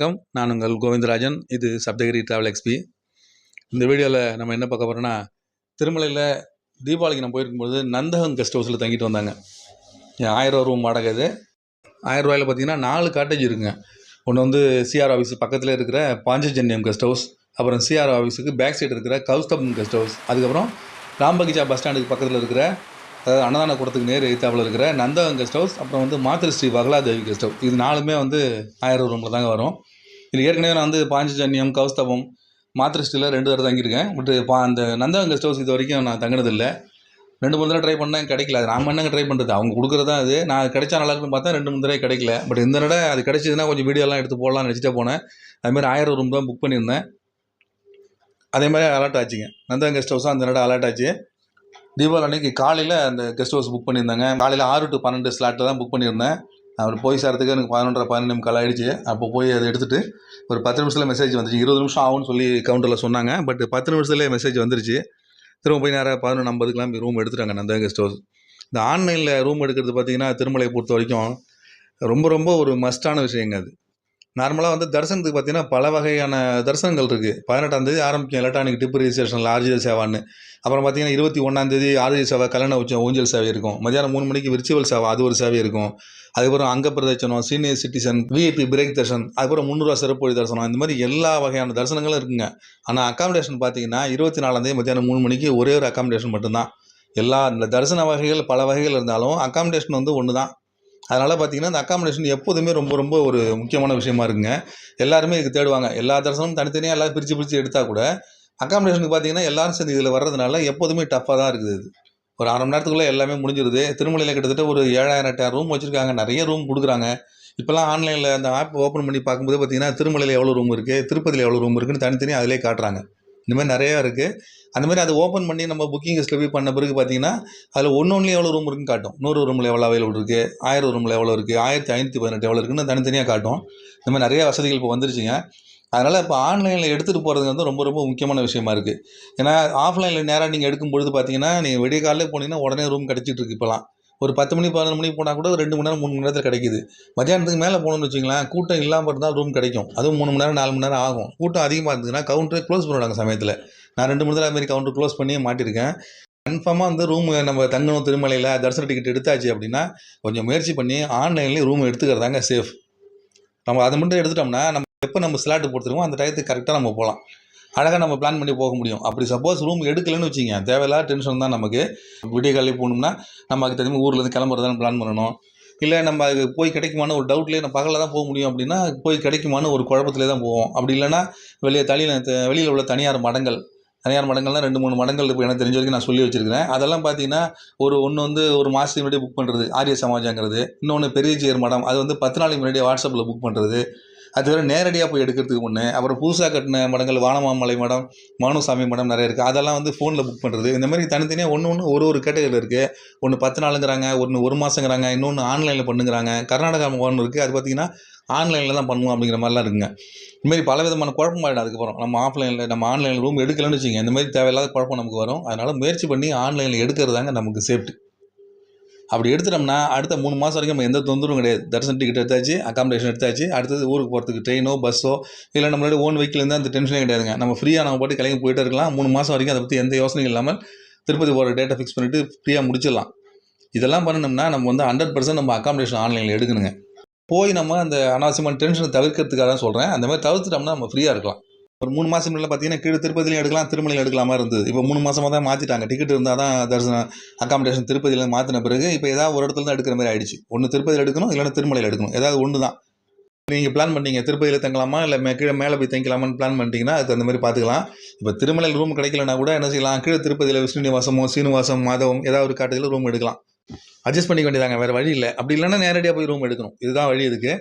வணக்கம். நான் உங்கள் கோவிந்தராஜன். இது சப்தகிரி ட்ராவல் எக்ஸ்பி இந்த வீடியோவில் நம்ம என்ன பார்க்க போகிறோன்னா திருமலையில் தீபாவளிக்கு நம்ம போயிருக்கும்போது நந்தகம் கெஸ்ட் ஹவுஸில் தங்கிட்டு வந்தாங்க. ஏன் ஆயிரம் ரூபா ரூம் வாடகை இது. ஆயிரம் ரூபாயில் பார்த்தீங்கன்னா நாலு காட்டேஜ் இருக்குங்க. ஒன்று வந்து சிஆர் ஆஃபீஸ் பக்கத்தில் இருக்கிற பாஞ்சஜன்யம் கெஸ்ட் ஹவுஸ் அப்புறம் சிஆர் ஆஃபீஸுக்கு பேக் சைடு இருக்கிற கௌஸ்தபம் கெஸ்ட் ஹவுஸ் அதுக்கப்புறம் ராம்பகிச்சா பஸ் ஸ்டாண்டுக்கு பக்கத்தில் இருக்கிற அதாவது அன்னதான கூடத்துக்கு நேர் எய்த்தாப்பில் இருக்கிற நந்தகம் கெஸ்ட் ஹவுஸ் அப்புறம் வந்து மாத்திரை ஸ்ரீ பகலாதேவி கெஸ்ட் ஹவுஸ் இது நாலுமே வந்து ஆயிரம் ரூமில் தாங்க வரும். இது ஏற்கனவே நான் வந்து பாஞ்சஜன்யம் கௌஸ்தவம் மாத்திரை ஸ்ரீயில் ரெண்டு தடவை தங்கியிருக்கேன். பட் பா அந்த நந்தவங்க கெஸ்ட் ஹவுஸ் இது வரைக்கும் நான் தங்கினதில்லை. ரெண்டு மூணு தடவை ட்ரை பண்ணேன் கிடைக்கல. அது நாம் என்னங்க ட்ரை பண்ணுறது அவங்க கொடுக்குறதா அது? நான் கிடைச்சா நல்லா இருக்குன்னு பார்த்தா ரெண்டு மூணு தடவை கிடைக்கல. பட் இந்த தடவை அது கிடைச்சதுன்னா கொஞ்சம் வீடியோலாம் எடுத்து போடலாம்னு நினச்சிட்டே போனேன். அதுமாதிரி ஆயிரம் ரூம் தான் புக் பண்ணியிருந்தேன். அதே மாதிரி அலர்ட் ஆச்சுங்க. நந்தகம் கெஸ்ட் ஹவுஸும் அந்த தடவை அலர்ட் ஆச்சு. தீபாவளி அன்னைக்கு காலையில் அந்த கெஸ்ட் ஹவுஸ் புக் பண்ணியிருந்தாங்க. காலையில் ஆறு டு பன்னெண்டு ஸ்லாட்டில் தான் புக் பண்ணியிருந்தேன். அவர் போய் சேர்றதுக்கு எனக்கு பதினொன்றரை பதினொன்று முக்கால் ஆயிடுச்சு அப்போ போய் அதை எடுத்துகிட்டு ஒரு பத்து நிமிஷத்தில் மெசேஜ் வந்துச்சு. இருபது நிமிஷம் ஆகும்னு சொல்லி கவுண்டரில் சொன்னாங்க. பட் பத்து நிமிஷத்துலேயே மெசேஜ் வந்துருச்சு. திரும்ப போய் நேராக பதினொன்று ஐம்பதுக்கெலாம் ரூம் எடுத்துட்டாங்க நந்தா கெஸ்ட் ஹவுஸ் இந்த ஆன்லைனில் ரூம் எடுக்கிறது பார்த்தீங்கன்னா திருமலை பொறுத்த வரைக்கும் ரொம்ப ரொம்ப ஒரு மஸ்டான விஷயங்க அது. நார்மலாக வந்து தரிசனத்துக்கு பார்த்தீங்கன்னா பல வகையான தரிசனங்கள் இருக்குது பதினெட்டாம் தேதி ஆரம்பிக்கும் எலக்ட்ரானிக் டிப் ரிஜிஸ்ட்ரேஷனில் ஆர்ஜிஎல் சேவான்னு. அப்புறம் பார்த்தீங்கன்னா இருபத்தி ஒன்றாந்தேதி ஆர்ஜி சேவை கல்யாண உச்சம் ஊஞ்சல் சேவை இருக்கும். மதியானம் மூணு மணிக்கு விர்ச்சுவல் சேவை அது ஒரு சேவை இருக்கும். அதுக்கப்புறம் அங்க பிரதட்சணம் senior citizen VIP break darshan அதுக்கப்புறம் முந்நூறுவா சிறப்பொழி தரிசனம் இந்த மாதிரி எல்லா வகையான தரிசனங்களும் இருக்குங்க. ஆனால் அக்காமடேஷன் பார்த்தீங்கன்னா இருபத்தி நாலாந்தேதி மத்தியானம் மூணு மணிக்கு ஒரே ஒரு அக்காமடேஷன் மட்டும்தான். எல்லா இந்த தரிசன வகைகள் பல வகைகள் இருந்தாலும் அக்காமடேஷன் வந்து ஒன்று தான் அதனால் பார்த்தீங்கன்னா இந்த அக்காமடேஷன் எப்போதுமே ரொம்ப ரொம்ப ஒரு முக்கியமான விஷயமா இருக்குங்க. எல்லாருமே இதுக்கு தேடுவாங்க. எல்லா தரிசனமும் தனித்தனியாக எல்லாம் பிரித்து பிரித்து எடுத்தால் கூட அக்காமடேஷனுக்கு பார்த்தீங்கன்னா எல்லாரும் சேர்ந்து இதில் வர்றதுனால எப்போதுமே டஃப்பாக தான் இருக்குது இது. ஒரு அரை மணி நேரத்துக்குள்ளே எல்லாமே முடிஞ்சிருது. திருமலையில் கிட்டத்தட்ட ஒரு ஏழாயிரம் எட்டாயிரம் ரூம் வச்சுருக்காங்க. நிறைய ரூம் கொடுக்குறாங்க. இப்போல்லாம் ஆன்லைனில் அந்த ஆப் ஓப்பன் பண்ணி பார்க்கும்போது பார்த்தீங்கன்னா திருமலையில் எவ்வளோ ரூம் இருக்குது திருப்பதியில் எவ்வளோ ரூம் இருக்குன்னு தனித்தனியாக அதிலே காட்டுறாங்க. இந்த மாதிரி நிறையா இருக்குது அந்த மாதிரி அதை ஓப்பன் பண்ணி நம்ம புக்கிங் லிஸ்ட்டில் போய் பண்ண பிறகு பார்த்தீங்கன்னா அதில் ஒன்று ஒன்றுலேயும் எவ்வளோ ரூம் இருக்குன்னு காட்டும். நூறு ரூமில் எவ்வளோ அவைலபிள் இருக்குது ஆயிரம் ரூமில் எவ்வளோ இருக்குது ஆயிரத்தி ஐநூற்றி பதினெட்டு எவ்வளோ இருக்குன்னு தனித்தனியாக காட்டும். இந்த மாதிரி நிறைய வசதிகள் இப்போ வந்துருச்சுங்க. அதனால் இப்போ ஆன்லைனில் எடுத்துகிட்டு போகிறது வந்து ரொம்ப ரொம்ப முக்கியமான விஷயமா இருக்குது ஏன்னா ஆஃப்லைனில் நேராக நீங்கள் எடுக்கும்பொழுது பார்த்தீங்கன்னா நீங்கள் விடிய காலையில் போனீங்கன்னா உடனே ரூம் கிடச்சிட்டு இருக்கு இப்போலாம் ஒரு பத்து மணி பதினொரு மணிக்கு போனால் கூட ரெண்டு மணி நேரம் மூணு மணி நேரத்தில் கிடைக்குது. மத்தியானத்துக்கு மேலே போகணும்னு வச்சிங்களேன் கூட்டம் இல்லாமல் இருந்தால் ரூம் கிடைக்கும். அதுவும் மூணு மணி நேரம் நாலு மணி நேரம் ஆகும். கூட்டம் அதிகமாக இருந்ததுன்னா கவுண்டரே க்ளோஸ் பண்ணிவிடுவாங்க சமயத்தில். நான் ரெண்டு மூணு தடவை மாதிரி கவுண்டர் க்ளோஸ் பண்ணி மாட்டியிருக்கேன். கன்ஃபார்மாக வந்து ரூம் நம்ம தங்கணும் திருமலையில் தரிசன டிக்கெட் எடுத்தாச்சு அப்படின்னா கொஞ்சம் முயற்சி பண்ணி ஆன்லைன்லேயே ரூம் எடுத்துக்கிறதாங்க சேஃப் நம்ம அதை மட்டும் எடுத்துட்டோம்னா நம்ம எப்போ நம்ம ஸ்லாட்டு போட்டுருக்கோம் அந்த டயத்துக்கு கரெக்டாக நம்ம போகலாம். அழகாக நம்ம பிளான் பண்ணி போக முடியும். அப்படி சப்போஸ் ரூம் எடுக்கலைன்னு வச்சுங்க தேவையில்லாத டென்ஷன் தான் நமக்கு. விடிய காலையில் போகணும்னா நம்ம அதுக்கு தகுந்த ஊர்லேருந்து கிளம்புறதான்னு பிளான் பண்ணணும். இல்லை நம்ம அது போய் கிடைக்குமான்னு ஒரு டவுட்லேயே நம்ம பகலில் தான் போக முடியும் அப்படின்னா போய் கிடைக்குமான்னு ஒரு குழப்பத்திலே தான் போவோம். அப்படி இல்லைன்னா வெளியே தனியில் வெளியில் உள்ள தனியார் மடங்கள் தனியார் மடங்கள்லாம் ரெண்டு மூணு மடங்கள் இப்போ எனக்கு தெரிஞ்ச வரைக்கும் நான் சொல்லி வச்சுருக்கிறேன். அதெல்லாம் பார்த்தீங்கன்னா ஒரு ஒன்று வந்து ஒரு மாதத்துக்கு முன்னாடியே புக் பண்ணுறது ஆரிய சமாஜங்கிறது. இன்னொன்று பெரியஜியர் மடம். அது வந்து பத்து நாளைக்கு முன்னாடியே வாட்ஸ்அப்பில் புக் பண்ணுறது அது நேரடியாக போய் எடுக்கிறதுக்கு முன்னே அப்புறம் புதுசாக கட்டின மடங்கள் வானமாமலை மடம் மானுசாமி மடம் நிறைய இருக்குது அதெல்லாம் வந்து ஃபோனில் புக் பண்ணுறது இந்த மாதிரி தனித்தனியாக ஒன்று ஒன்று ஒரு ஒரு கேட்டகரியில் இருக்குது ஒன்று பத்து நாளுங்கிறாங்க ஒன்று ஒரு மாதங்கிறாங்க இன்னொன்று ஆன்லைனில் பண்ணுங்கிறாங்க. கர்நாடகா ஒன்று இருக்குது அது பார்த்தீங்கன்னா ஆன்லைனில் தான் பண்ணுவோம் அப்படிங்கிற மாதிரிலாம் இருக்குங்க. இதுமாரி பல விதமான குழப்பம் ஆகிடும் அதுக்கப்புறம். நம்ம ஆஃப்லைனில் நம்ம ஆன்லைனில் ரூம் எடுக்கலன்னு வச்சுங்க இந்த மாதிரி தேவையில்லாத குழப்பம் நமக்கு வரும். அதனால் முயற்சி பண்ணி ஆன்லைனில் எடுக்கிறதாங்க நமக்கு சேஃப்டி அப்படி எடுத்துட்டோம்னா அடுத்த மூணு மாதம் வரைக்கும் நம்ம எந்த தொந்தரவும் கிடையாது. தரிசன டிக்கெட் எடுத்தாச்சு அக்காமடேஷன் எடுத்தாச்சு அடுத்தது ஊருக்கு போகிறதுக்கு ட்ரெயினோ பஸ்ஸோ இல்லை நம்மளோட ஓன் வெஹிக்கிள் இருந்தால் அந்த டென்ஷனே கிடையாதுங்க. நம்ம ஃப்ரீயாக நம்ம பாட்டு கிளம்பி போயிட்டே இருக்கலாம். மூணு மாதம் வரைக்கும் அதை பற்றி எந்த யோசனையும் இல்லாமல் திருப்பதி போகிற டேட்டை ஃபிக்ஸ் பண்ணிவிட்டு ஃப்ரீயாக முடிச்சிடலாம். இதெல்லாம் பண்ணணும்னா நம்ம வந்து ஹண்ட்ரட் பர்சன்ட் நம்ம அக்காமடேஷன் ஆன்லைனில் எடுக்கணுங்க. போய் நம்ம அந்த அனாவசியமான டென்ஷனை தவிர்க்கிறதுக்காக தான் சொல்கிறேன் அந்த மாதிரி தவிர்த்துட்டோம்னா நம்ம ஃப்ரீயாக இருக்கலாம். ஒரு மூணு மாதம் முன்னாடி பார்த்தீங்கன்னா கீழே திருப்பதிலையும் எடுக்கலாம் திருமலையில் எடுக்கலாமா இருந்தது. இப்போ மூணு மாதமாக தான் மாற்றிட்டாங்க டிக்கெட் இருந்தால் தான் தரிசனம் அக்காமடேஷன் திருப்பதியில் மாற்றின பிறகு இப்போ ஏதாவது ஒரு இடத்துல தான் எடுக்கிற மாதிரி ஆயிடுச்சு. ஒன்று திருப்பதியில் எடுக்கணும் இல்லைன்னா திருமலையில் எடுக்கணும். ஏதாவது ஒன்று தான். நீங்கள் பிளான் பண்ணீங்க திருப்பதியில் தங்கலாமா இல்லை மே கீழே மேலே போய் தங்கலாமான்னு பிளான் பண்ணிட்டீங்கன்னா அதுக்கு அந்த மாதிரி பார்த்துக்கலாம் இப்போ திருமலையில் ரூம் கிடைக்கலனா கூட என்ன செய்யலாம் கீழே திருப்பதியில் விஷ்ணுநிவாசமோ சீனிவாசம் மாதவம் ஏதாவது ஒரு காட்டுகளில் ரூம் எடுக்கலாம். அட்ஜஸ்ட் பண்ணிக்க வேண்டியதாங்க வேறு வழி இல்லை. அப்படி இல்லைன்னா நேரடியாக போய் ரூம் எடுக்கணும். இதுதான் வழி இருக்குது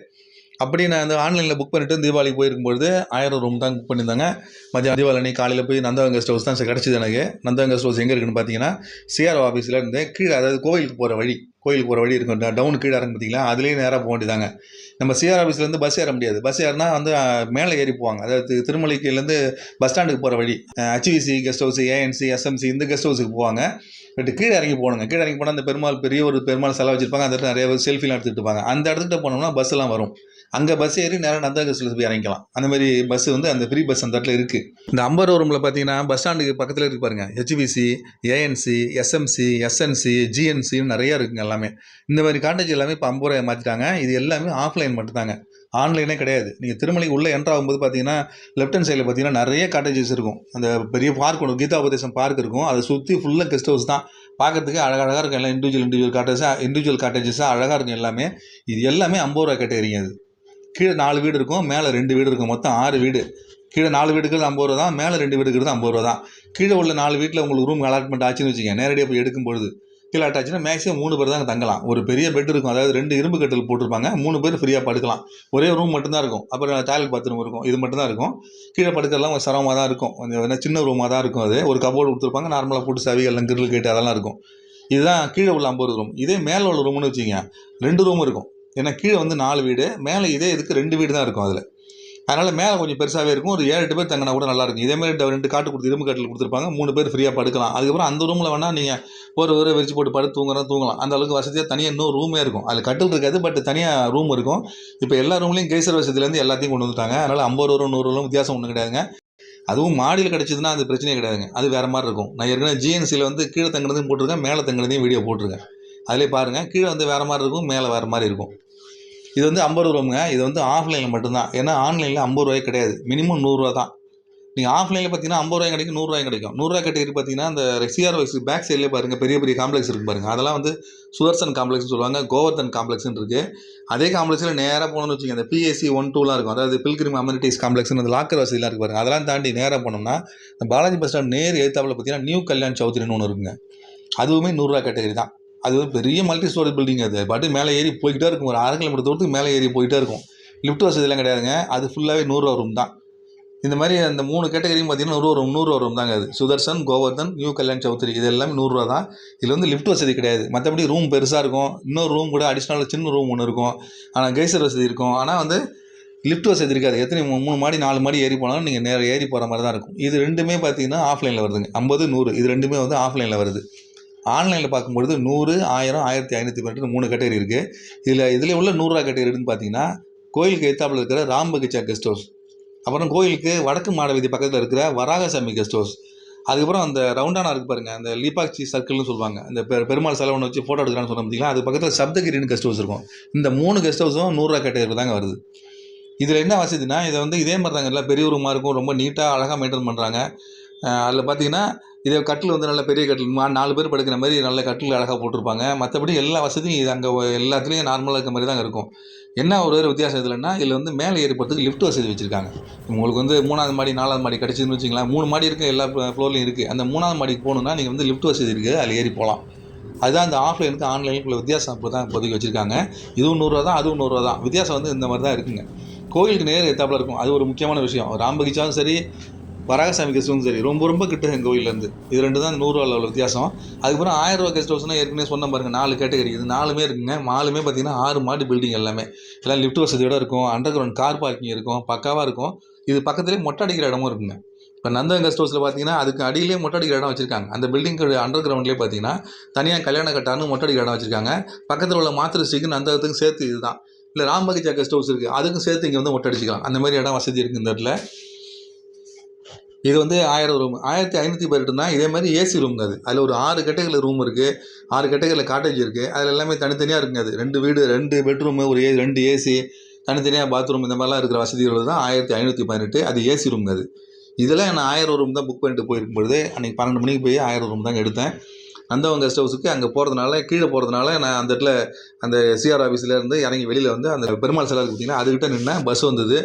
அப்படி நான் வந்து ஆன்லைனில் புக் பண்ணிவிட்டு தீபாவளிக்கு போயிருக்கும்பொழுது ஆயிரம் ரூம் தான் புக் பண்ணியிருந்தாங்க. மதியம் தீபாவளி அன்னைக்கு காலையில் போய் நந்தவங்க கெஸ்ட் ஹவுஸ் தான் கிடச்சிது எனக்கு. நந்தவங்க கெஸ்ட் ஹவுஸ் எங்கே இருக்குன்னு பார்த்தீங்கன்னா சிஆர்ஓ ஆஃபீஸில் இருந்து கீழே அதாவது கோயிலுக்கு போகிற வழி கோயிலுக்கு போகிற வழி இருக்கும். டவுன் கீழே இறங்க பார்த்தீங்களா அதுலேயே நேராக போக வேண்டியதாங்க. நம்ம சிஆர் ஆஃபீஸ்லேருந்து பஸ் ஏற முடியாது. பஸ் ஏறினா வந்து மேலே ஏறி போவாங்க. அதாவது திருமலைக்கிலேருந்து பஸ் ஸ்டாண்டுக்கு போகிற வழி HVC guest house ANC SMC இந்த கெஸ்ட் ஹவுஸுக்கு போவாங்க. பட் கீழே இறங்கி போகணுங்க. கீழே இறங்கி போனால் அந்த பெருமாள் பெரிய ஒரு பெருமாள் செலவு வச்சிருப்பாங்க அந்த இடத்துல நிறைய செல்ஃபிலாம் எடுத்துகிட்டு இருப்பாங்க. அந்த இடத்துக்கிட்ட போனோம்னா பஸ்ஸெல்லாம் வரும். அங்கே பஸ் ஏறி நேராக நந்தா போய் இறங்கிக்கலாம். அந்த மாதிரி பஸ் வந்து அந்த ஃப்ரீ பஸ் அந்த இடத்துல இருக்குது இந்த ஐம்பது ரூமில் பார்த்தீங்கன்னா பஸ் ஸ்டாண்டுக்கு பக்கத்தில் இருக்கு பாருங்க. ஹெச்பிசி ஏஎன்சி எஸ்எம்சி எஸ்என்சி ஜிஎன்சின்னு நிறையா இருக்குங்க எல்லாமே. இந்த மாதிரி காண்டேஜ் எல்லாமே இப்போ ஐம்பது ரூபாய் மாற்றிட்டாங்க இது எல்லாமே ஆஃப்லைன் மட்டும்தாங்க. ஆன்லைனே கிடையாது. நீங்கள் திருமலைக்கு உள்ளே என்ட்ரு ஆகும்போது பார்த்தீங்கன்னா லெஃப்ட் ஹேண்ட் சைடில் பார்த்தீங்கன்னா நிறைய காட்டேஜஸ் இருக்கும். அந்த பெரிய பார்க் ஒன்று கீதா உபதேசம் பார்க் இருக்கும். அதை சுற்றி ஃபுல்லாக கெஸ்ட் ஹவுஸ் தான். பார்க்குறதுக்கு அழகழகாக இருக்கும். எல்லாம் இண்டிவிஜுவல் இண்டிவிஜுவல் காட்டேஜாக இண்டிவிஜுவல் காட்டேஜஸாக அழகாக இருக்கும் எல்லாமே. இது எல்லாமே ஐம்பது ரூபா கேட்டகரிங்க அது கீழே நாலு வீடு இருக்கும் மேலே ரெண்டு வீடு இருக்கும். மொத்தம் ஆறு வீடு. கீழே நாலு வீடுக்கிறது ஐம்பது ரூபா தான் மேலே ரெண்டு வீடுக்கிறது ஐம்பது ரூபா தான். கீழே உள்ள நாலு வீட்டில் உங்களுக்கு ரூம் அலாட்மெண்ட் ஆச்சுன்னு வச்சுக்கோங்க. நேரடியாக போய் எடுக்கும் பொழுது கீழே ஆச்சுன்னா மேக்ஸிமம் மூணு பேர் தான் தங்கலாம். ஒரு பெரிய பெட் இருக்கும் அதாவது ரெண்டு இரும்பு கட்டில் போட்டிருப்பாங்க. மூணு பேர் ஃப்ரீயாக படுக்கலாம். ஒரே ரூம் மட்டும்தான் இருக்கும். அப்புறம் டாய்லெட் பாத்ரூம் இருக்கும். இது மட்டும் தான் இருக்கும். கீழே படுக்கிறதுலாம் கொஞ்சம் சிரமமாக தான் இருக்கும். கொஞ்சம் சின்ன ரூமாக தான் இருக்கும் அது. ஒரு கபோர்டு கொடுத்துருப்பாங்க. நார்மலாக போட்டு சவிகள் கிரில் கேட்டு அதெல்லாம் இருக்கும். இதுதான் கீழே உள்ள ஐம்பது ரூம் இதே மேலே உள்ள ரூம்னு வச்சுக்கோங்க. ரெண்டு ரூம் இருக்கும். ஏன்னா கீழே வந்து நாலு வீடு மேலே இதே இதுக்கு ரெண்டு வீடு தான் இருக்கும் அதில். அதனால் மேலே கொஞ்சம் பெருசாகவே இருக்கும். ஒரு ஏழு எட்டு பேர் தங்கினா கூட நல்லா இருக்கும். இதே ரெண்டு காட்டு கொடுத்து இரும்பு கட்டில் கொடுத்துருப்பாங்க. மூணு பேர் ஃப்ரீயாக படுக்கலாம். அதுக்கப்புறம் அந்த ரூமில் வேணால் நீங்கள் ஒரு ஒரு விரிச்சு போட்டு படுத்து தூங்குறா தூங்கலாம். அந்த அளவுக்கு வசதியாக தனியாக இன்னும் ரூமே இருக்கும். அதில் கட்டில் இருக்காது பட் தனியாக ரூம் இருக்கும். இப்போ எல்லா ரூம்லேயும் கேசர் வசதியிலேருந்து எல்லாத்தையும் கொண்டு வந்துட்டாங்க. அதனால் ஐம்பது ரூபா நூறு ரூபா வித்தியாசம் ஒன்றும் கிடையாதுங்க. அதுவும் மாடியில் கிடச்சிதுன்னா அது பிரச்சனையே கிடையாதுங்க. அது வேறு மாதிரி இருக்கும். நான் ஏற்கனவே ஜிஎன்சியில் வந்து கீழே தங்குறதையும் போட்டிருக்கேன் மேலே தங்குறதையும் வீடியோ போட்டிருக்கேன். அதிலே பாருங்கள் கீழே வந்து வேறு மாதிரி இருக்கும் மேலே வேறு மாதிரி இருக்கும். இது வந்து ஐம்பது ரூபாங்க இது வந்து ஆஃப்லைனில் மட்டும்தான். ஏன்னா ஆன்லைனில் ஐம்பது ரூபாய் கிடையாது. மினிமம் நூறுரூவா தான். நீங்கள் ஆஃப்லைனில் பார்த்தீங்கன்னா ஐம்பது ரூபாய் கிடைக்கும் நூறுரூவாய் கிடைக்கும். நூறுரூவா கேட்டகரி பார்த்தீங்கன்னா அந்த சிஆர் வைஸ் பேக் சைட்லேயே பாருங்கள் பெரிய பெரிய காம்ப்ளெக்ஸ் இருக்குது பாருங்கள் அதெல்லாம் வந்து சுதர்சன் காம்ப்ளெக்ஸ்னு சொல்லுவாங்க கோவர்தன் காம்ப்ளெக்ஸ்னு இருக்குது அதே காம்ப்ளெக்ஸில் நேராக போகணும்னு வச்சுக்கோங்க அந்த பிஎஸ்சி ஒன் டூலாம் இருக்கும். அதாவது பில்கிரிம் அமெரிட்டிஸ் காம்ப்ளெக்ஸ்னு அந்த லாக்கர் வசதிலாம் இருக்குது பாருங்கள் அதெல்லாம் தாண்டி நேராக போனோம்னா இந்த பாலாஜி பஸ் ஸ்டாண்ட் நேர் எழுத்தாப்பில் பார்த்தீங்கன்னா நியூ கல்யாண் சௌத்ரின்னு ஒன்று இருக்குங்க. அதுவுமே நூறுரூவா கேட்டகரி தான். அது ஒரு பெரிய மல்டி ஸ்டோரி பில்டிங் அது. பாட்டு மேலே ஏறி போய்கிட்டே இருக்கும். ஒரு அரை கிலோமீட்டர் தூரத்துக்கு மேலே ஏறி போயிட்டே இருக்கும். லிஃப்ட் வசதியெல்லாம் கிடையாதுங்க. அது ஃபுல்லாகவே நூறுரூவா ரூம் தான். இந்த மாதிரி அந்த மூணு கேட்டகரியும் பார்த்தீங்கன்னா நூறுரூவா ரூம் நூறுரூவா ரூம் தாங்க அது. சுதர்சன் கோவர்தன் நியூ கல்யாண் சௌத்ரி இது எல்லாமே நூறுரூவா தான். இதில் வந்து லிஃப்ட் வசதி கிடையாது. மற்றபடி ரூம் பெருசாக இருக்கும். இன்னொரு ரூம் கூட அடிஷ்னலாக சின்ன ரூம் ஒன்று இருக்கும். ஆனால் கைசர் வசதி இருக்கும். ஆனால் வந்து லிஃப்ட் வசதி இருக்காது. எத்தனை மூணு மாடி நாலு மாடி ஏறி போனாலும் நீங்கள் நேராக ஏறி போகிற மாதிரி தான் இருக்கும். இது ரெண்டுமே பார்த்தீங்கன்னா ஆஃப்லைனில் வருதுங்க. ஐம்பது நூறு. இது ரெண்டுமே வந்து ஆஃப்லைனில் வருது. ஆன்லைனில் பார்க்கும்பொழுது நூறு ஆயிரம் ஆயிரத்தி ஐநூற்றி பன்னெண்டு மூணு கேட்டகரி இருக்குது இதில் இதில் உள்ள நூறுரூவா கேட்டகரின்னு பார்த்தீங்கன்னா கோயிலுக்கு எத்தாப்பில் இருக்கிற ராம்பகிச்சா கெஸ்ட் ஹவுஸ் அப்புறம் கோயிலுக்கு வடக்கு மாடவீதி பக்கத்தில் இருக்கிற வராகசாமி கெஸ்ட் ஹவுஸ் அதுக்கப்புறம் அந்த ரவுண்டானா இருக்கு பாருங்க அந்த லீபாக்சி சர்க்கிள்னு சொல்லுவாங்க. அந்த பெ பெருமாள் சிலை ஒன்று வச்சு ஃபோட்டோ எடுக்கிறான்னு சொன்ன பார்த்தீங்களா அது பக்கத்தில் சப்தகிரின்னு கெஸ்ட் ஹவுஸ் இருக்கும். இந்த மூணு கெஸ்ட் ஹவுஸும் நூறுரூவா கேட்டகரி தாங்க வருது. இதில் என்ன வசதினா இதை வந்து இதே மாதிரி தாங்க எல்லாம் பெரிய ரூமாக இருக்கும் ரொம்ப நீட்டாக அழகாக மெயின்டைன் பண்ணுறாங்க அதில் பார்த்தீங்கன்னா இதே கட்டில் வந்து நல்ல பெரிய கட்டில் மா- நாலு பேர் படுக்கிற மாதிரி நல்ல கட்டில் அழகாக போட்டிருப்பாங்க. மற்றபடி எல்லா வசதியும் இது அங்கே எல்லாத்துலேயும் நார்மலாக இருக்க மாதிரி தாங்க இருக்கும். என்ன ஒரு வேறு வித்தியாசம் இதுலன்னா இதில் வந்து மேலே ஏறி போகிறதுக்கு லிஃப்ட் வசதி வச்சுருக்காங்க. உங்களுக்கு வந்து மூணாவது மாடி நாலாவது மாடி கிடச்சிதுன்னு வச்சிங்களேன் மூணு மாடி இருக்குது எல்லா ஃப்ளோர்லையும் இருக்குது அந்த மூணாவது மாடிக்கு போகணுன்னா நீங்கள் வந்து லிஃப்ட் வசதி இருக்குது அதில் ஏறி போகலாம். அதுதான் இந்த ஆஃப்லைனுக்கு ஆன்லைனுக்குள்ள வித்தியாசம் அப்போ தான் இப்போதைக்கு வச்சுருக்காங்க. இதுவும் நூறுரூவா தான் அதுவும் நூறுரூவா தான். வித்தியாசம் வந்து இந்த மாதிரி தான் இருக்குங்க. கோயிலுக்கு நேர் எத்தாப்பில் இருக்கும். அது ஒரு முக்கியமான விஷயம். ராம்பகிச்சாலும் சரி வராகசாமிக்கு கெஸ்ட் சரி ரொம்ப ரொம்ப கிட்ட எங்கள் கோயிலேருந்து இது ரெண்டு தான் நூறுரூவா உள்ள வித்தியாசம். அதுக்கப்புறம் ஆயிரம் ரூபா கெஸ்ட் ஹவுஸ்னால் ஏற்கனவே சொன்ன பாருங்க நாலு கேட்டகரி இது நாலுமே இருக்குங்க. நாலுமே பார்த்தீங்கன்னா ஆறு மாடி பில்டிங் எல்லாமே. எல்லாம் லிஃப்ட் வசதியோட இருக்கும். அண்டர் கிரவுண்ட் கார் பார்க்கிங் இருக்கும். பக்காவாக இருக்கும். இது பக்கத்துலேயே மொட்டை அடிக்கிற இடமும் இருக்குங்க. இப்போ நந்தன் கெஸ்ட் ஹவுஸில் பார்த்தீங்கன்னா அதுக்கு அடியிலே மொட்டை அடிக்கிற இடம் வச்சிருக்காங்க. அந்த பில்டிங்க்கு அண்டர் கிரவுண்ட்லேயே பார்த்தீங்கன்னா தனியாக கல்யாண கட்டான்னு மொட்டை அடிக்கிற இடம் வச்சிருக்காங்க. பக்கத்தில் உள்ள மாத்திரஸ்டிக்கு நந்தகத்துக்கும் சேர்த்து இதுதான். இல்லை ராம்பகிச்சா கெஸ்ட் ஹவுஸ் இருக்குது அதுக்கும் சேர்த்து இங்கே வந்து மொட்டை அடிச்சிக்கலாம். அந்த மாதிரி இடம் வசதி இருக்குது இந்த இடத்துல. இது வந்து ஆயிரம் ரூம் ஆயிரத்தி ஐநூற்றி பதினெட்டுனா இதே மாதிரி ஏசி ரூம் அது. அதில் ஒரு ஆறு கேட்டகரியில் ரூம் இருக்குது ஆறு கேட்டகரியில் காட்டேஜ் இருக்குது அதில் எல்லாமே தனித்தனியாக இருக்குங்க அது. ரெண்டு வீடு ரெண்டு பெட்ரூமு ஒரு ஏ ரெண்டு ஏசி தனித்தனியாக பாத்ரூம் இந்த மாதிரிலாம் இருக்கிற வசதிகள் தான் ஆயிரத்தி ஐநூற்றி பதினெட்டு. அது ஏசி ரூம் அது. இதெல்லாம் நான் ஆயிரம் ரூம் தான் புக் பண்ணிட்டு போயிருக்கும் பொழுது அன்றைக்கி பன்னெண்டு மணிக்கு போய் ஆயிரம் ரூம் தாங்க எடுத்தேன். அந்தவங்க கெஸ்ட் ஹவுஸுக்கு அங்கே போகிறதுனால கீழே போகிறதுனால நான் அந்த இடத்துல அந்த சிஆர் ஆஃபீஸில் இருந்து இறங்கி வெளியில் வந்து அந்த பெருமாள் சிலை பார்த்தீங்கன்னா அதுக்கிட்ட நின்று பஸ் வந்தது.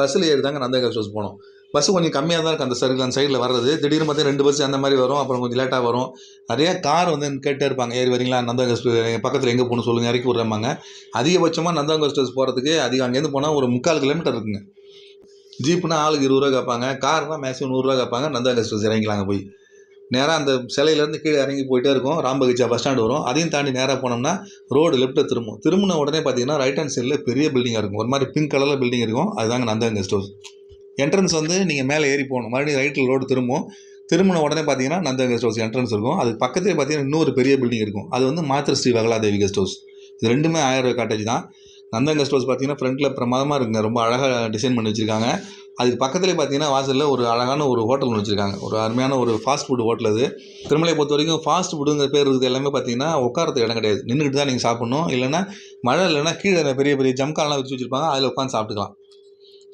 பஸ்ஸில் ஏறி தாங்க நந்தா கெஸ்ட் ஹவுஸ் போனோம். பஸ்ஸு கொஞ்சம் கம்மியாக தான் இருக்கும் அந்த சர்க்கிள் அந்த சைடில் வர்றது. திடீர்னு பார்த்தா ரெண்டு பஸ் அந்த மாதிரி வரும். அப்புறம் கொஞ்சம் லேட்டாக வரும். நிறைய கார் வந்து கேட்டே இருப்பாங்க. ஏறி வரீங்களா? நந்தாங்க பக்கத்தில் எங்கே போகணும் சொல்லுங்கள் இறக்கி விட்றாங்க அதிகபட்சமாக நந்தாங்க கெஸ்ட் போகிறதுக்கு அதிகம் அங்கேருந்து போனால் ஒரு முக்கால் கிலோமீட்டர் இருக்குங்க. ஜீப்புனா ஆளுக்கு இருபது ரூபா கேட்பாங்க. கார்னால் மேக்ஸிமம் நூறுரூவா கேட்பாங்க. நந்தாங்க கெஸ்ட் இறங்கிக்கலாங்க போய். நேராக அந்த சிலையிலேருந்து கீழே இறங்கி போயிட்டே இருக்கும். ராம்பகிச்சா பஸ் ஸ்டாண்டு வரும். அதையும் தாண்டி நேராக போனோம்னா ரோடு லெஃப்ட்டை திரும்பும். திரும்பின உடனே பார்த்தீங்கன்னா ரைட் ஹேண்ட் சைடில் பெரிய பில்டிங்காக இருக்கும். ஒரு மாதிரி பிங்க் கலரில் பில்டிங் இருக்கும். அதுதாங்க நந்தாங்க ஸ்டோர்ஸ் என்ட்ரன்ஸ் வந்து நீங்கள் மேலே ஏறி போகணும். மறுபடியும் ரைட்டில் ரோடு திரும்பும். திரும்பின உடனே பார்த்தீங்கன்னா நந்தா கெஸ்ட் ஹவுஸ் என்ட்ரன்ஸ் இருக்கும். அது பக்கத்துலேயே பார்த்தீங்கன்னா இன்னொரு பெரிய பில்டிங் இருக்கும். அது வந்து மாத்திர ஸ்ரீ வகலாதேவி கெஸ்ட் ஹவுஸ் இது ரெண்டுமே ஆயிரம் ரூபாய் காட்டேஜ் தான். நந்தன் கெஸ்ட் ஹவுஸ் பார்த்தீங்கன்னா ஃப்ரண்ட்டில் பிரமாதமாக இருக்குங்க. ரொம்ப அழகாக டிசைன் பண்ணி வச்சுருக்காங்க. அதுக்கு பக்கத்துலேயே பார்த்தீங்கன்னா வாசலில் ஒரு அழகான ஒரு ஹோட்டல் ஒன்று வச்சுருக்காங்க. ஒரு அருமையான ஒரு ஃபாஸ்ட் ஃபுட் ஹோட்டல் அது. திருமலையை பொறுத்த வரைக்கும் ஃபாஸ்ட் ஃபுட்டுங்கிற பேர் இருக்குது எல்லாமே பார்த்தீங்கன்னா உட்காரத்துக்கு இடம் கிடையாது. நின்றுக்கிட்டு தான் நீங்கள் சாப்பிட்ணும். இல்லைன்னா மழை இல்லைன்னா கீழே பெரிய பெரிய ஜம்கால்லாம் வச்சு வச்சுருப்பாங்க. அதில் உட்காந்து சாப்பிட்டுக்கலாம்.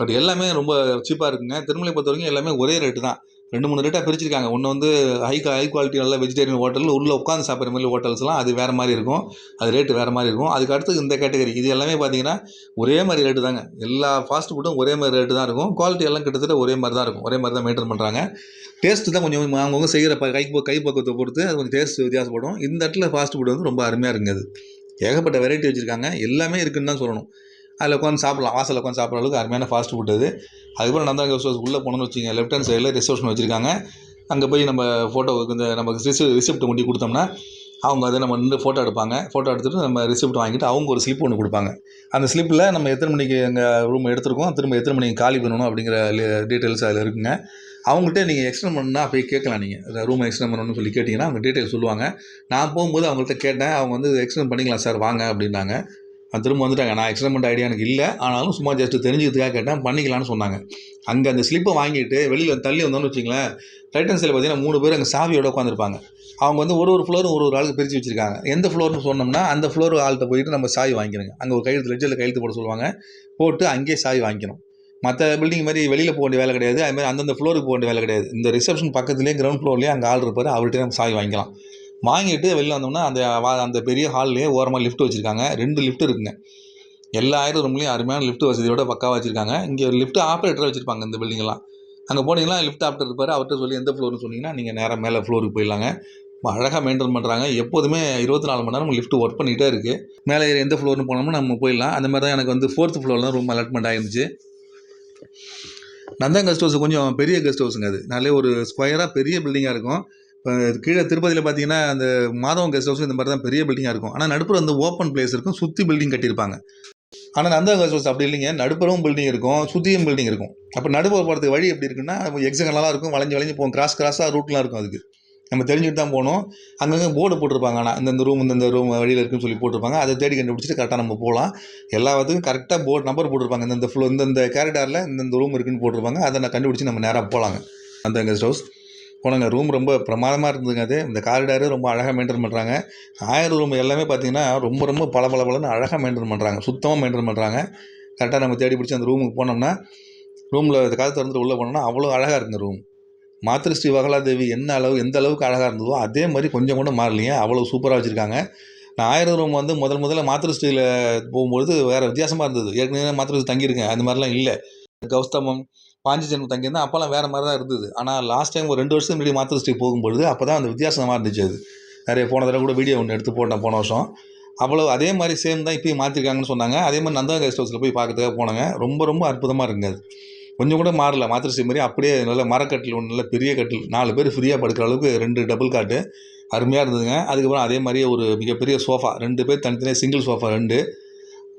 பட் எல்லாமே ரொம்ப சீப்பாக இருக்குங்க. திருமலை பொறுத்த வரைக்கும் எல்லாமே ஒரே ரேட்டு தான். ரெண்டு மூணு ரேட்டாக பிரிச்சிருக்காங்க. ஒன்று வந்து ஹை ஹை குவாலிட்டி நல்ல வெஜிடேரியன் ஹோட்டல் உள்ளே உட்காந்து சாப்பிட்ற மாதிரி ஹோட்டல்ஸ்லாம் அது வேறு மாதிரி இருக்கும். அது ரேட்டு வேறு மாதிரி இருக்கும். அதுக்கு அடுத்து இந்த கேட்டகரி இது எல்லாமே பார்த்தீங்கன்னா ஒரே மாதிரி ரேட்டு தாங்க. எல்லா ஃபாஸ்ட் ஃபுட்டும் ஒரே மாதிரி ரேட்டு தான் இருக்கும். குவாலிட்டி எல்லாம் கிட்டத்தட்ட ஒரே மாதிரி தான் இருக்கும். ஒரே மாதிரி தான் மெயின்டைன் பண்ணுறாங்க டேஸ்ட்டு தான் கொஞ்சம் அவங்கவுங்க செய்கிற ப கை கை பக்குவத்தை பொறுத்து அது கொஞ்சம் டேஸ்ட் வித்தியாசப்படும். இந்த இடத்துல ஃபாஸ்ட் ஃபுட் வந்து ரொம்ப அருமையாக இருக்குங்க ஏகப்பட்ட வெரைட்டி வச்சுருக்காங்க. எல்லாமே இருக்குதுன்னு தான் சொல்லணும். அதில் உட்காந்து சாப்பிட்லாம். வாசலில் உட்காந்து சாப்பிட்ற அளவுக்கு அருமையான ஃபாஸ்ட் ஃபுட் அது. அதுக்கப்புறம் நந்தா கெஸ்ட் ஹவுஸ் உள்ளே போனோம்னு வச்சுங்க லெஃப்ட் ஹேண்ட் சைடில் ரிசப்ஷன் வச்சுருக்காங்க. அங்கே போய் நம்ம ஃபோட்டோ இந்த நம்ம ரிசி ரிசிப்ட் முடி கொடுத்தோம்னா அவங்க அதை நம்ம நின்று ஃபோட்டோ எடுப்பாங்க. ஃபோட்டோ எடுத்துகிட்டு நம்ம ரிசிப்ட் வாங்கிட்டு அவங்க ஒரு ஸ்லிப் ஒன்று கொடுப்பாங்க. அந்த ஸ்லிப்பில் நம்ம எத்தனை மணிக்கு எங்கள் ரூம் எடுத்திருக்கோம் திரும்ப எத்தனை மணிக்கு காலி பண்ணணும் அப்படிங்கிற டீட்டெயில்ஸ் அதில் இருக்குங்க. அவங்கள்ட்ட நீங்கள் எக்ஸ்டெண்ட் பண்ணணும்னா போய் கேட்கலாம் நீங்கள் ரூம் எக்ஸ்டெண்ட் பண்ணணும்னு சொல்லி கேட்டிங்கன்னா அவங்க டீட்டெயில் சொல்லுவாங்க. நான் போகும்போது அவங்கள்ட்ட கேட்டேன். அவங்க வந்து எக்ஸ்டெண்ட் பண்ணிக்கலாம் சார் வாங்க அப்படின்னாங்க. திரும்ப வந்துட்டாங்க. நான் எக்ஸ்பெரிமெண்ட் ஐடியா எனக்கு இல்லை. ஆனாலும் சும்மா ஜஸ்ட் தெரிஞ்சுக்கிறதுக்காக கேட்டேன். பண்ணிக்கலாம்னு சொன்னாங்க. அங்கே அந்த ஸ்லிப்பை வாங்கிட்டு வெளியில் தள்ளி வந்தோம்னு வச்சிங்களேன் ரைட் ஹேண்ட் சைடில் பார்த்தீங்கன்னா மூணு பேர் அங்கே சாவியோட உட்காந்துருப்பாங்க அவங்க வந்து ஒரு ஒரு ஃப்ளோரும் ஒரு ஒரு ஆளுக்கு பிரித்து வச்சுருக்காங்க. எந்த ஃப்ளோர்னு சொன்னோம்னா அந்த ஃப்ளோர் ஆள்கிட்ட போயிட்டு நம்ம சாவி வாங்கிடுங்க அங்கே ஒரு கையெழுத்து லெஜரில் கையெழுத்து போட சொல்லுவாங்க. போட்டு அங்கேயே சாவி வாங்கிக்கணும். மற்ற பில்டிங் மாதிரி வெளியில் போக வேண்டிய வேலை கிடையாது. அதுமாதிரி அந்தந்த ஃப்ளோருக்கு போக வேண்டிய வேலை கிடையாது. இந்த ரிசப்ஷன் பக்கத்துலேயே கிரவுண்ட் ஃப்ளோர்லேயே அங்கே ஆள் இருப்பார். அவர்கிட்ட நம்ம சாவி வாங்கிக்கலாம். வாங்கிட்டு வெளில வந்தோம்னா அந்த வா- அந்த பெரிய ஹால்லேயே ஓரமாக லிஃப்ட் வச்சுருக்காங்க. ரெண்டு லிஃப்ட் இருக்குங்க. எல்லா ஆயிரம் ரூம்லேயும் அருமையான லிஃப்ட் வசதியோட பக்காவாக வச்சுருக்காங்க. இங்கே ஒரு லிஃப்ட் ஆப்ரேட்டர் வச்சுருப்பாங்க இந்த பில்டிங்கெல்லாம் அங்கே போனீங்கன்னா லிஃப்ட் ஆப்ரேட்டர் இருப்பார். அவர்கிட்ட சொல்லி எந்த ஃப்ளோர்னு சொன்னீங்கன்னா நீங்கள் நேராக மேலே ஃப்ளோருக்கு போயிடலாங்க. அழகாக மெயின்டைன் பண்ணுறாங்க எப்போதுமே இருபத்தி நாலு மணி நேரம் லிஃப்ட் ஒர்க் பண்ணிகிட்டே இருக்குது மேலே ஏறி எந்த ஃப்ளோர்னு போனோம்னா நம்ம போயிடலாம். அந்த மாதிரி தான் எனக்கு வந்து ஃபோர்த் ஃப்ளோரில் தான் ரூம் அலாட்மெண்ட் ஆயிருந்துச்சு. நந்தன் கெஸ்ட் ஹவுஸ் கொஞ்சம் பெரிய கெஸ்ட் ஹவுஸுங்க அது. நல்ல ஒரு ஸ்கொயராக பெரிய பில்டிங்காக இருக்கும். கீழே திருப்பதியில் பார்த்தீங்கன்னா அந்த மாதவன் கெஸ்ட் ஹவுஸ் இந்த மாதிரி தான் பெரிய பில்டிங்காக இருக்கும். ஆனால் நடுப்புற வந்து ஓப்பன் பிளேஸ் இருக்கும். சுற்றி பில்டிங் கட்டியிருப்பாங்க. ஆனால் நந்தன் கெஸ்ட் ஹவுஸ் அப்படி இல்லைங்க. நடுப்புறவும் பில்டிங் இருக்கும். சுற்றியும் பில்டிங் இருக்கும். அப்போ நடுப்புற போகிறதுக்கு வழி எப்படி இருக்குன்னா எக்ஸகனலாக இருக்கும். வளைஞ்சு வளைஞ்சு போகும் கிராஸ் கிராஸாக ரூட்லாம் இருக்கும் அதுக்கு. நம்ம தெரிஞ்சுட்டு தான் போகணும். அங்கங்கே போர்டு போட்டிருப்பாங்க. ஆனால் இந்தந்த ரூம் இந்தந்த ரூம் வழியில் இருக்குன்னு சொல்லி போட்டிருப்பாங்க. அதை தேடி கண்டுபிடிச்சிட்டு கரெக்டாக நம்ம போகலாம். எல்லாத்துக்கும் கரெக்டாக போர்டு நம்பர் போட்டிருப்பாங்க. இந்தந்த ஃப்ளோ இந்தந்த கேரிடாரில் இந்தந்த ரூம் இருக்குன்னு போட்டிருப்பாங்க. அதை நான் கண்டுபிடிச்சி நம்ம நேராக போகலாங்க. அந்த கெஸ்ட் ஹவுஸ் போனாங்க. ரூம் ரொம்ப பிரமாதமாக இருந்ததுங்க அது. இந்த காரிடாரு ரொம்ப அழகாக மெயின்டைன் பண்ணுறாங்க ஆயிரம் ரூம் எல்லாமே பார்த்தீங்கன்னா ரொம்ப ரொம்ப பல பல பலன்னு அழகாக மெயின்டைன் பண்ணுறாங்க சுத்தமாக மெயின்டைன் பண்ணுறாங்க கரெக்டாக நம்ம தேடி பிடிச்சி அந்த ரூமுக்கு போனோம்னா ரூமில் இந்த காலத்து உள்ளே போனோம்னா அவ்வளோ அழகாக இருக்குங்க ரூம் மாத்திரு ஸ்ரீ வகலாதேவி என்ன அளவு எந்த அளவுக்கு அழகாக இருந்ததோ அதே மாதிரி கொஞ்சம் கூட மாறலைங்க. அவ்வளோ சூப்பராக வச்சுருக்காங்க. நான் ஆயிரம் ரூம் வந்து முதல் முதல்ல மாத்திரு ஸ்ரீயில் போகும்பொழுது வேறு வித்தியாசமாக இருந்தது. ஏற்கனவே மாத்திரை தங்கியிருக்கேன். அந்த மாதிரிலாம் இல்லை. கௌஸ்தமம் பாஞ்சிஜன்மம் தங்கியிருந்தேன். அப்போல்லாம் வேறு மாதிரி தான் இருந்தது. ஆனால் லாஸ்ட் டைம் ஒரு ரெண்டு வருஷத்துக்கு முன்னாடி மாத்திர ஸ்ரீ போகும்பொழுது அப்போ தான் அந்த வித்தியாசமாக இருந்துச்சு அது. நிறைய போன தடவை கூட வீடியோ ஒன்று எடுத்து போட்டேன் போன வருஷம். அவ்வளோ அதே மாதிரி சேம் தான் இப்போயும் மாற்றிருக்காங்கன்னு சொன்னாங்க. அதே மாதிரி நந்தா கெஸ்ட் ஹவுஸில் போய் பார்க்கறதுக்காக போனாங்க. ரொம்ப ரொம்ப அற்புதமாக இருக்குங்க அது. கொஞ்சம் கூட மாறல. மாத்திரை மாதிரி அப்படியே நல்ல மரக்கட்டில் ஒன்று நல்ல பெரிய கட்டில் நாலு பேர் ஃப்ரீயாக படுக்கிற அளவுக்கு ரெண்டு டபுள் காட்டு அருமையாக இருந்ததுங்க. அதுக்கப்புறம் அதே மாதிரியே ஒரு மிகப்பெரிய சோஃபா ரெண்டு பேர் தனித்தனியாக சிங்கிள் சோஃபா ரெண்டு.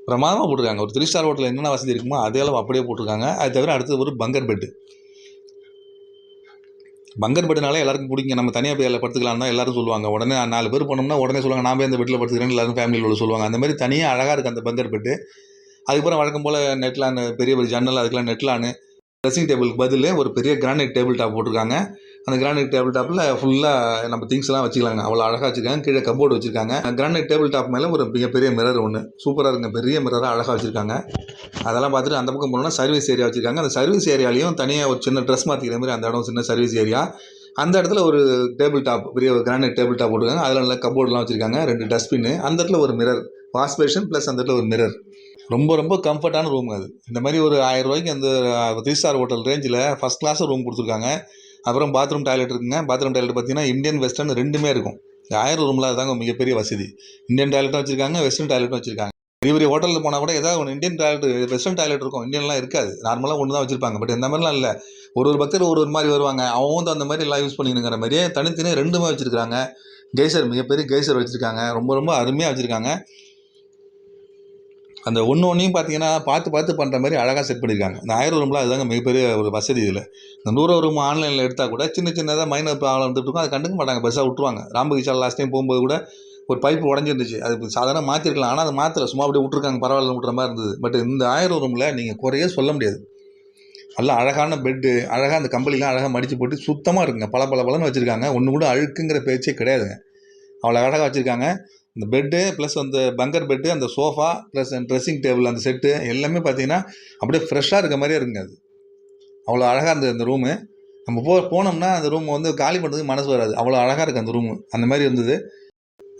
பிரமாதமாக போட்டிருக்காங்க. ஒரு த்ரீ ஸ்டார் ஹோட்டலில் என்னென்ன வசதி இருக்குமோ அதே அளவு அப்படியே போட்டிருக்காங்க. அது தவிர அடுத்தது ஒரு பங்கர் பெட்டு பங்கர் பெட்டுனால எல்லாருக்கும் பிடிக்கும். நம்ம தனியாக போய் படுத்துக்கலாம் தான் எல்லாரும் சொல்லுவாங்க. உடனே நாலு பேர் போனோம்னா உடனே சொல்லுவாங்க நான் போய் அந்த பெட்டில் படுத்துக்கிறேன் எல்லாரும் ஃபேமிலியில் உள்ள சொல்லுவாங்க. அந்த மாதிரி தனியாக அழகாக இருக்குது அந்த பங்கர் பெட்டு அதுக்கப்புறம் வழக்கம் போல் நெட்லான் பெரிய பெரிய ஜன்னல் அதுக்கெல்லாம் நெட்லானு ட்ரெஸ்ஸிங் டேபிளுக்கு பதில் ஒரு பெரிய கிரானைட் டேபிள் டாப் போட்டிருக்காங்க. அந்த கிரானைட் டேபிள் டாப்பில் ஃபுல்லாக நம்ம திங்ஸ்லாம் வச்சுக்கலாங்க. அவ்வளோ அழகாக வச்சுருக்காங்க. கீழே கபோர்டு வச்சுருக்காங்க. கிரானைட் டேபிள் டாப் மேலே ஒரு மிகப்பெரிய மிரர் ஒன்று சூப்பராக இருக்குங்க. பெரிய மிரராக அழகாக வச்சுருக்காங்க. அதெல்லாம் பார்த்துட்டு அந்த பக்கம் போனோம்னா சர்வீஸ் ஏரியா வச்சுருக்காங்க. அந்த சர்வீஸ் ஏரியாலையும் தனியாக ஒரு சின்ன ட்ரெஸ் மாற்றிக்கிற மாதிரி அந்த இடம் சின்ன சர்வீஸ் ஏரியா அந்த இடத்துல ஒரு டேபிள் டாப் பெரிய ஒரு கிரானைட் டேபிள் டாப் போட்டுருக்காங்க. அதில் நல்லா கபோர்டெலாம் வச்சுருக்காங்க. ரெண்டு டஸ்ட்பின் அந்த இடத்துல ஒரு மிரர் வாஷ் பேஷன் ப்ளஸ் அந்த இடத்துல ஒரு மிரர் ரொம்ப ரொம்ப கம்ஃபர்ட்டான ரூம் அது. இந்த மாதிரி ஒரு ஆயிரம் ரூபாய்க்கு அந்த த்ரீ ஸ்டார் ஹோட்டல் ரேஞ்சில் ஃபஸ்ட் கிளாஸ் ரூம் கொடுத்துருக்காங்க. அப்புறம் பாத்ரூம் டாய்லெட் இருக்குங்க. பாத்ரூம் டாய்லெட் பார்த்தீங்கன்னா இந்தியன் வெஸ்டர்ன் ரெண்டுமே இருக்கும். இந்த ஆயிரம் ரூமில் அதுதாங்க மிகப்பெரிய வசதி. இந்தியன் டாய்லெட்டும் வச்சுருக்காங்க வெஸ்டர்ன் டாய்லெட்டும் வச்சுருக்காங்க. பெரிய பெரிய ஹோட்டலில் போனால் கூட ஏதாவது ஒன்று இந்தியன் டாய்லெட் வெஸ்டர்ன் டாய்லெட் இருக்கும். இந்தியன்லாம் இருக்காது. நார்மலாக ஒன்று தான் வச்சிருப்பாங்க. பட் இந்த மாதிரிலாம் இல்லை. ஒரு ஒரு பக்தர் ஒரு ஒரு மாதிரி வருவாங்க. அவங்க வந்து அந்த மாதிரி எல்லாம் யூஸ் பண்ணிக்கணுங்கிற மாதிரியே தனித்தனியாக ரெண்டுமே வச்சுருக்காங்க கெய்சர் மிகப்பெரிய கெய்சர் வச்சுருக்காங்க. ரொம்ப ரொம்ப அருமையாக வச்சுருக்காங்க. அந்த ஒன்று ஒன்றையும் பார்த்தீங்கன்னா பார்த்து பார்த்து பண்ணுற மாதிரி அழகாக செட் பண்ணியிருக்காங்க இந்த ஆயிரம் ரூம்லாம் அதுதாங்க மிகப்பெரிய ஒரு வசதி இதில். இந்த நூறு ரூம் ஆன்லைனில் எடுத்தால் கூட சின்ன சின்னதாக மைனர் ப்ராப்ளம் வந்துட்டு இருக்கும். அதை கண்டுக்க மாட்டாங்க. பெருசாக விட்ருவாங்க ராம்பகிச்சால் லாஸ்ட் டைம் போகும்போது கூட ஒரு பைப்பு உடஞ்சிருந்துச்சு. அது சாதாரண மாற்றிருக்கலாம் ஆனால் அதை மாற்றல சும்மா அப்படியே விட்ருக்காங்க பரவாயில்ல விட்ற மாதிரி இருந்தது. பட் இந்த ஆயிரம் ரூமில் நீங்கள் குறையே சொல்ல முடியாது. நல்லா அழகான பெட்டு அழகாக அந்த கம்பளிலாம் அழகாக மடித்து போட்டு சுத்தமாக இருக்குங்க. பல பல பலன்னு வச்சுருக்காங்க. ஒன்று கூட அழுக்குங்கிற பேச்சே கிடையாதுங்க. அவ்வளோ அழகாக வச்சுருக்காங்க. இந்த பெட்டு ப்ளஸ் அந்த பங்கர் பெட்டு அந்த சோஃபா ப்ளஸ் ட்ரெஸ்ஸிங் டேபிள் அந்த செட்டு எல்லாமே பார்த்தீங்கன்னா அப்படியே ஃப்ரெஷ்ஷாக இருக்க மாதிரியே இருக்குங்க அது. அவ்வளோ அழகாக இருந்தது அந்த ரூமு நம்ம போ போனோம்னா அந்த ரூம் வந்து காலி பண்ணுறதுக்கு மனசு வராது. அவ்வளோ அழகாக இருக்குது அந்த ரூமு அந்த மாதிரி இருந்தது.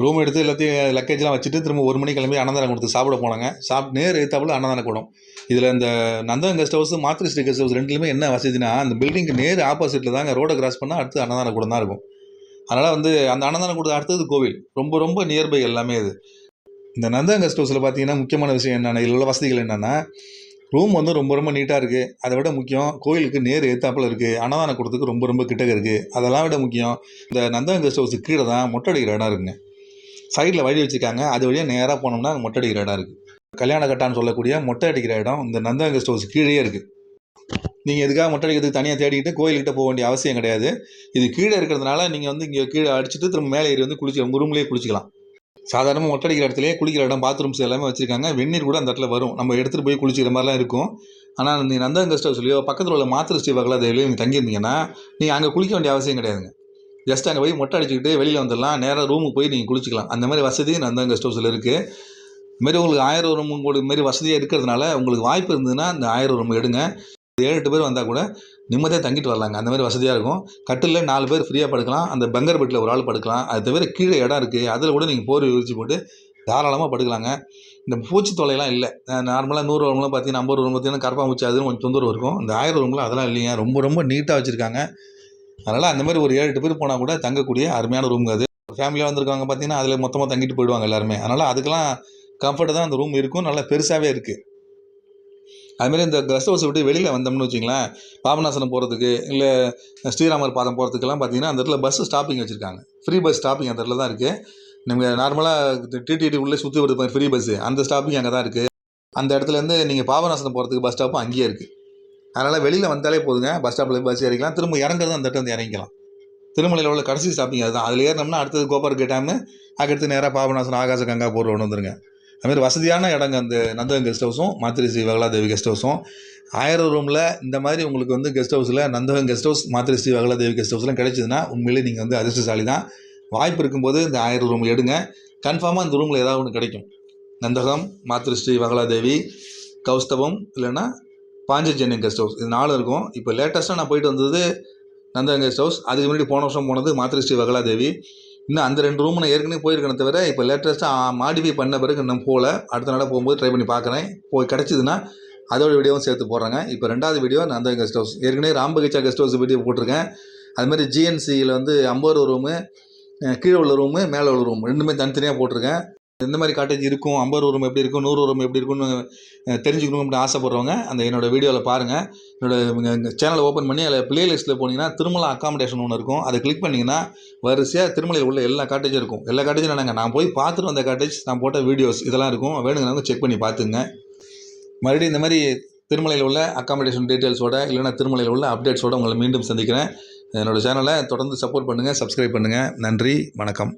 ரூம் எடுத்து எல்லாத்தையும் லக்கேஜ்லாம் வச்சுட்டு திரும்ப ஒரு மணி கிளம்பி அன்னதானம் கொடுத்து சாப்பிட போனாங்க. சாப்பிட்டு நேர் ஏத்தாப்புல அன்னதான கூடம் இதில் இந்த நந்தன் கெஸ்ட் ஹவுஸ் மாத்திரி ஸ்ரீ கெஸ்ட் ஹவுஸ் ரெண்டுலேயுமே என்ன வசதினா அந்த பில்டிங்க்கு நேர் ஆப்போசிட்டில் தாங்க ரோடை கிராஸ் பண்ணால் அடுத்து அன்னதான கூடம் தான் இருக்கும். அதனால் வந்து அந்த அன்னதானம் கொடுத்த அடுத்தது கோவில். ரொம்ப ரொம்ப நியர்பை எல்லாமே அது. இந்த நந்தன் கெஸ்ட் ஹவுஸில் பார்த்தீங்கன்னா முக்கியமான விஷயம் என்னென்ன இதில் உள்ள வசதிகள் என்னென்னா ரூம் வந்து ரொம்ப ரொம்ப நீட்டாக இருக்குது அதை விட முக்கியம் கோயிலுக்கு நேர் ஏத்தாப்பில் இருக்குது அன்னதானம் கொடுத்துக்கு ரொம்ப ரொம்ப கிட்டக்க இருக்குது அதெல்லாம் விட முக்கியம் இந்த நந்தன் கெஸ்ட் ஹவுஸுக்கு கீழே தான் மொட்டை அடிக்கிற இடம் இருக்குங்க. சைடில் வழி வச்சுருக்காங்க. அது வழியாக நேராக போனோம்னா மொட்டை அடிக்கிற இடம் இருக்குது கல்யாண கட்டான்னு சொல்லக்கூடிய மொட்டை அடிக்கிற இடம் இந்த நந்தன் கெஸ்ட் ஹவுஸ் கீழே இருக்குது நீங்கள் எதுக்காக மொட்டை அடிக்கிறதுக்கு தனியாக தேடிக்கிட்டு கோயில்கிட்ட போக வேண்டிய அவசியம் கிடையாது. இது கீழே இருக்கிறதுனால நீங்கள் வந்து இங்கே கீழே அடிச்சுட்டு திரும்ப மேலே ஏறி வந்து குளிச்சு உங்கள் ரூம்லேயே குளிச்சிக்கலாம். சாதாரணமாக மொட்டை அடிக்கிற இடத்துலயே குளிக்கிற இடம் பாத்ரூம்ஸ் எல்லாமே வச்சுருக்காங்க. வெந்நீர் கூட அந்த இடத்துல வரும். நம்ம எடுத்துகிட்டு போய் குளிச்சிக்கிற மாதிரிலாம் இருக்கும். ஆனால் நீங்கள் நந்தன் கெஸ்ட் ஹவுஸ்லையோ பக்கத்தில் உள்ள மாத்திரை ஸ்ரீ வகலாதேவிலையோ நீங்கள் தங்கியிருந்தீங்கன்னா நீங்கள் அங்கே குளிக்க வேண்டிய அவசியம் கிடையாதுங்க. ஜஸ்ட் அங்கே போய் மொட்டை அடிச்சுக்கிட்டு வெளியில் வந்துடலாம். நேராக ரூமுக்கு போய் நீங்கள் குளிச்சிக்கலாம். அந்த மாதிரி வசதி நந்தன் கெஸ்ட் ஹவுஸில் இருக்குது இதுமாரி உங்களுக்கு ஆயிரம் ரூம் உங்களுக்கு மாரி வசதியாக இருக்கிறதுனால உங்களுக்கு வாய்ப்பு இருந்ததுன்னா இந்த ஆயிரம் ரூம் எடுங்க. ஏழு எட்டு பேர் வந்தால் கூட நிம்மதியாக தங்கிட்டு வரலாங்க. அந்த மாதிரி வசதியாக இருக்கும். கட்டிலில் நாலு பேர் ஃப்ரீயாக படுக்கலாம். அந்த பங்கர் பெட்டில் ஒரு ஆள் படுக்கலாம். அது தவிர கீழே இடம் இருக்குது அதில் கூட நீங்கள் போர் விரிச்சு போட்டு தாராளமாக படுக்கலாங்க. இந்த பூச்சி தொலைலாம் இல்லை. நார்மலாக நூறு ரூம்லாம் பார்த்தீங்கன்னா ஐம்பது ரூம் பார்த்தீங்கன்னா கரப்பாம்பூச்சி அதுன்னு கொஞ்சம் தொந்தரவு இருக்கும். இந்த ஆயிரம் ரூமில் அதெல்லாம் இல்லைங்க. ரொம்ப ரொம்ப நீட்டாக வச்சுருக்காங்க. அதனால் அந்த மாதிரி ஒரு ஏழு எட்டு பேர் போனால் கூட தங்கக்கூடிய அருமையான ரூம் அது. ஃபேமிலியாக வந்திருக்காங்க பார்த்தீங்கன்னா அதில் மொத்தமாக தங்கிட்டு போயிடுவாங்க எல்லாருமே. அதனால் அதுக்கெல்லாம் கம்ஃபர்ட் தான் அந்த ரூம் இருக்கும். நல்லா பெருசாகவே இருக்குது அதுமாரி இந்த கெஸ்ட் ஹவுஸை விட்டு வெளியில் வந்தோம்னு வச்சிங்களேன் பாபநாசனம் போகிறதுக்கு இல்லை ஸ்ரீராமர் பாதம் போகிறதுக்கெல்லாம் பார்த்தீங்கன்னா அந்த இடத்துல பஸ் ஸ்டாப்பிங் வச்சுருக்காங்க. ஃப்ரீ பஸ் ஸ்டாப்பிங் அந்த இடத்துல தான் இருக்குது நீங்கள் நார்மலாக டிடிடி உள்ளே சுற்றி வருது ஃப்ரீ பஸ்ஸு அந்த ஸ்டாப்பிங் அங்கே தான் இருக்குது அந்த இடத்துலேருந்து நீங்கள் பாபநாசனம் போகிறதுக்கு பஸ் ஸ்டாப்பும் அங்கேயே இருக்குது அதனால் வெளியில் வந்தாலே போதுங்க பஸ் ஸ்டாப்பில் பஸ் இறங்கிக்கலாம் திரும்ப இறங்குறது அந்த இடத்துல வந்து இறங்கிக்கலாம். திருமலையில் உள்ள கடைசி ஸ்டாப்பிங் அதுதான். அதில் ஏறினோம்னா அடுத்தது கோபார் கேட்டாமு அதுக்கடுத்து நேராக பாபநாசனம் ஆகாச கங்கா போர் ஒன்று வந்துருங்க. அதுமாதிரி வசதியான இடங்க அந்த நந்தகம் கெஸ்ட் ஹவுஸும் மாத்திரை ஸ்ரீ வகலாதேவி கெஸ்ட் ஹவுஸும் ஆயிரம் ரூமில் இந்த மாதிரி உங்களுக்கு வந்து கெஸ்ட் ஹவுஸில் நந்தகம் கெஸ்ட் ஹவுஸ் மாத்திரை ஸ்ரீ வகலாதேவி கெஸ்ட் ஹவுஸ்லாம் கிடைச்சதுன்னா உண்மையிலே நீங்கள் வந்து அதிர்ஷ்டசாலி தான் வாய்ப்பு இருக்கும்போது இந்த ஆயிரம் ரூம் எடுங்க. கன்ஃபார்மாக இந்த ரூமில் ஏதாவது ஒன்று கிடைக்கும். நந்தகம் மாத்திரை ஸ்ரீ வகலாதேவி கௌஸ்தவம் இல்லைன்னா பாஞ்சஜன்யம் கெஸ்ட் ஹவுஸ் இது நாலு இருக்கும். இப்போ லேட்டஸ்ட்டாக நான் போயிட்டு வந்தது நந்தகம் கெஸ்ட் ஹவுஸ் அதுக்கு முன்னாடி போன வருஷம் போனது மாத்திரை ஸ்ரீ வகலாதேவி இன்னும் அந்த ரெண்டு ரூம் நான் ஏற்கனவே போயிருக்கேனே தவிர இப்போ லேட்டஸ்ட்டாக மாடிஃபை பண்ண பிறகு இன்னும் போகல. அடுத்த நாளாக போகும்போது ட்ரை பண்ணி பார்க்குறேன் போய் கிடச்சிதுன்னா அதோட வீடியோவும் சேர்த்து போடுறேங்க. இப்போ ரெண்டாவது வீடியோ அந்த கெஸ்ட் ஹவுஸ் ஏற்கனவே ராம்பகிச்சா கெஸ்ட் ஹவுஸ் வீடியோ போட்டிருக்கேன். அது மாதிரி ஜிஎன்சியில் வந்து ஐம்பது ரூமு கீழே உள்ள ரூமு மேலே உள்ள ரூம் ரெண்டுமே தனித்தனியாக போட்டிருக்கேன். எந்த மாதிரி காட்டேஜ் இருக்கும் ஐம்பது ரூம் எப்படி இருக்கும் நூறு ரூம் எப்படி இருக்கும்னு தெரிஞ்சுக்கணும் அப்படின்னு ஆசைப்படுறவங்க அந்த என்னோடய வீடியோவில் பாருங்கள் என்னோட சேனலை ஓப்பன் பண்ணி அதில் பிளேலிஸ்ட்டில் போனீங்கன்னா திருமலா அக்காமடேஷன் ஒன்று இருக்கும். அதை கிளிக் பண்ணிங்கன்னா வரிசையாக திருமலையில் உள்ள எல்லா காட்டேஜும் இருக்கும். எல்லா காட்டேஜும் என்னங்க நான் போய் பார்த்துட்டு வந்த காட்டேஜ் நான் போட்ட வீடியோஸ் இதெல்லாம் இருக்கும். வேணுங்கிறவங்க செக் பண்ணி பார்த்துங்க மறுபடியும் இந்த மாதிரி திருமலையில் உள்ள அக்காமடேஷன் டீட்டெயில்ஸோட இல்லைன்னா திருமலையில் உள்ள அப்டேட்ஸோட உங்களை மீண்டும் சந்திக்கிறேன். என்னோட சேனலை தொடர்ந்து சப்போர்ட் பண்ணுங்கள் சப்ஸ்கிரைப் பண்ணுங்கள் நன்றி வணக்கம்.